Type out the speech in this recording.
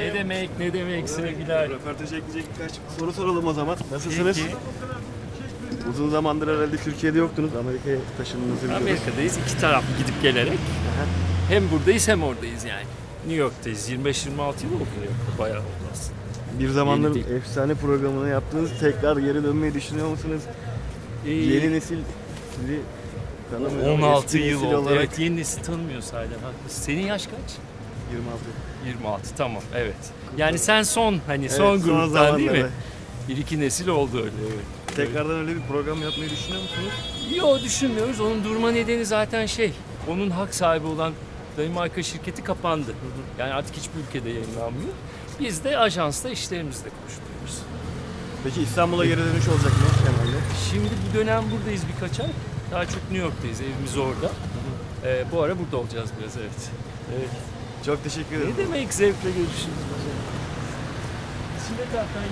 Ne demek ne demek sevgiler. Röportaja ekleyecek birkaç soru soralım o zaman. Nasılsınız? Peki. Uzun zamandır herhalde Türkiye'de yoktunuz. Amerika'ya taşındığınızı biliyoruz. Amerika'dayız iki taraf gidip gelerek. Hem buradayız hem oradayız yani. New York'tayız. 25-26 yıl oldu New York'ta. Bayağı oldu aslında. Bir Yeni değil. efsane programını yaptınız. Tekrar geri dönmeyi düşünüyor musunuz? Ee, Yeni nesil sizi tanımıyor. ama 16 eski yıl nesil oldu. olarak Evet yeni nesil tanımıyoruz hala. Haklısın. Senin yaş kaç? 26. 26 tamam evet. Yani sen son hani Evet, son gruptan değil mi? zamanlarda. Bir iki nesil oldu öyle evet. Tekrardan öyle bir program yapmayı düşünüyor musunuz? Yok düşünmüyoruz. Onun durma nedeni zaten şey. Onun hak sahibi olan Danimarka şirketi kapandı. Yani artık hiçbir ülkede yayınlanmıyor. Biz de ajansla işlerimizle koşturuyoruz. Peki İstanbul'a geri dönüş olacak mı Kemal'le? Şimdi bir dönem buradayız birkaç ay. Daha çok New York'tayız. Evimiz orada. Ee, bu ara burada olacağız biraz evet. Evet. Çok teşekkür ederim. Ne demek zevkle görüşürüz. Şimdi zaten